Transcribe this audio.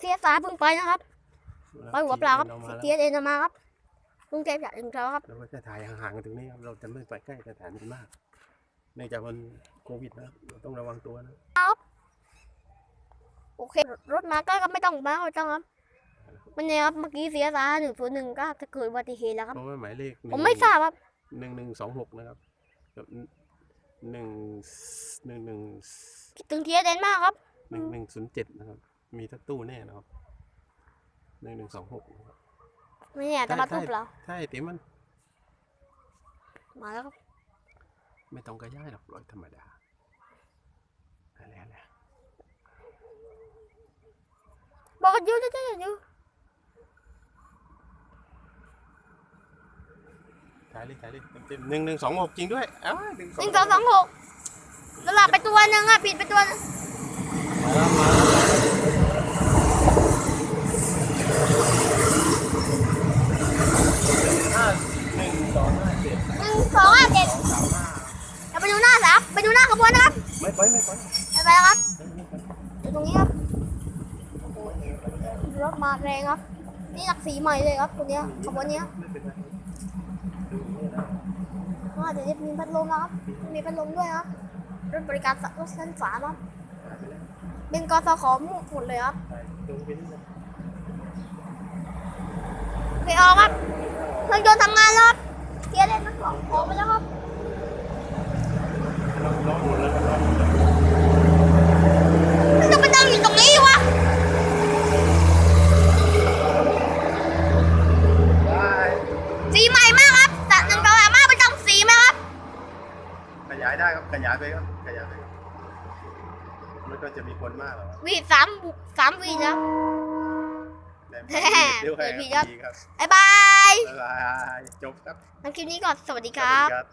เสียสาเพิ่งไปนะครับไปหัวเปล่าครับอมาแล้วเทียเอ็นมาครับกรุงเทพอยากถึงเช้าครับเราก็จะถ่ายห่างๆกันตรงนี้ครับเราจะไม่ไปใกล้สถานีมากเนื่องจากมันโควิดนะเราต้องระวังตัวนะโอเครถมาใกล้ก็ไม่ต้องมาไม่ต้องครับมันเนี่ยครับเมื่อกี้เสียสาหนึ่งศูนย์หนึ่งก็จะเกิดอุบัติเหตุแล้วครับเพราะว่าหมายเลขผมไม่ทราบครับหนึ่งหนึ่งสองหกนะครับกับหนึ่งหนึ่งหนึ่งคิดถึงเทียเอ็นมากครับหนึ่งหนึ่งศูนย์เจ็ดนะครับ มีทัตตู้แน่นะครับหนึ่งหนึ่งสองหกนะครับไม่เนี่ยจะมาทุบเราใช่ติมัน มาแล้วครับไม่ต้องกระย่ายหรอกรถธรรมดาอะไรอะไรบอกกันอยูจะจะอยู่ถ่ายเลยถ่ายเลยเต็มๆหนึ่งหนึ่งสองหกจริงด้วยอ้าวหนึ่งหนึ่งสองสองหกสลับไปตัวหนึ่งอะผิดไปตัวหนึงห้าหนึ่งสองห้าเจ็ด หนึ่งสองห้าเจ็ดเรา ไปดูหน้าสามไปดูหน้าขบวนนะครับ ไม่ไปไม่ไปไปไปครับอยู่ตรงนี้ครับโอ้โหรถมาแรงครับ นี่หลักสีใหม่เลยครับตรงเนี้ยขบวนเนี้ยไม่เป็นไรอ่าเดี๋ยวจะมีพัดลมนะครับ มีพัดลมด้วยครับรถบริการรถชั้นสามครับเป็นกสขหมดเลยครับไปตรงไปนี่นะไปออกครับเครื่องยนต์ทำงานแล้วครับเกียร์เล่นทั้งสองออ ขยายได้ครับขยายไปครับขยายไปครับมันก็จะมีคนมากหรอกครับวีสามสามวีนะแต่แหม่เดี๋ยวให้เปิดผิดครับ ดีครับบ๊ายบาย บ๊ายบายจบครับ งั้นคลิปนี้ก่อน สวัสดีคสวัรัสบดีครับ